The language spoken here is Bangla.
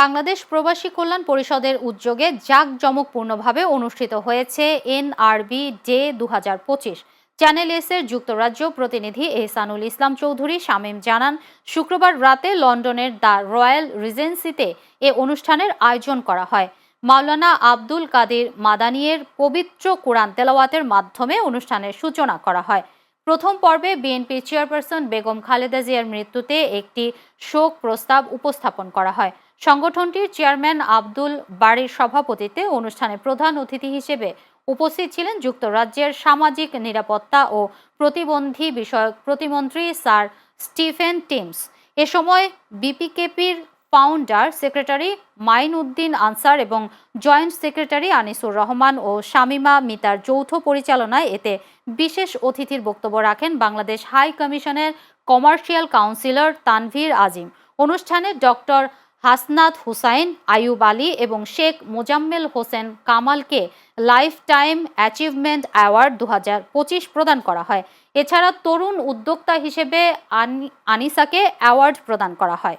বাংলাদেশ প্রবাসী কল্যাণ পরিষদের উদ্যোগে জাঁকজমকপূর্ণভাবে অনুষ্ঠিত হয়েছে এনআরবি ডে দু চ্যানেল এস এর যুক্তরাজ্য প্রতিনিধি এহসানুল ইসলাম চৌধুরী শামীম জানান, শুক্রবার রাতে লন্ডনের দ্য রয়্যাল রিজেন্সিতে এ অনুষ্ঠানের আয়োজন করা হয়। মাওলানা আব্দুল কাদির মাদানিয়ের পবিত্র কোরআন তেলাওয়াতের মাধ্যমে অনুষ্ঠানের সূচনা করা হয়। প্রথম পর্বে বিএনপি চেয়ারপারসন বেগম খালেদা জিয়ার মৃত্যুতে একটি শোক প্রস্তাব উপস্থাপন করা হয়। সংগঠনটির চেয়ারম্যান আব্দুল বাড়ির সভাপতিত্বে অনুষ্ঠানে প্রধান অতিথি হিসেবে উপস্থিত ছিলেন যুক্তরাজ্যের সামাজিক নিরাপত্তা ও প্রতিবন্ধী বিষয়ক প্রতিমন্ত্রী স্যার স্টিফেন টিমস। এ সময় বিপিকেপির ফাউন্ডার সেক্রেটারি মাইন উদ্দিন আনসার এবং জয়েন্ট সেক্রেটারি আনিসুর রহমান ও শামিমা মিতার যৌথ পরিচালনায় এতে বিশেষ অতিথির বক্তব্য রাখেন বাংলাদেশ হাই কমিশনের কমার্শিয়াল কাউন্সিলর তানভীর আজিম। অনুষ্ঠানে ডক্টর হাসনাত হুসাইন আয়ুব আলী এবং শেখ মোজাম্মেল হোসেন কামালকে লাইফ টাইম অ্যাচিভমেন্ট অ্যাওয়ার্ড দু হাজার পঁচিশ প্রদান করা হয়। এছাড়া তরুণ উদ্যোক্তা হিসেবে আনি- আনিসাকে অ্যাওয়ার্ড প্রদান করা হয়।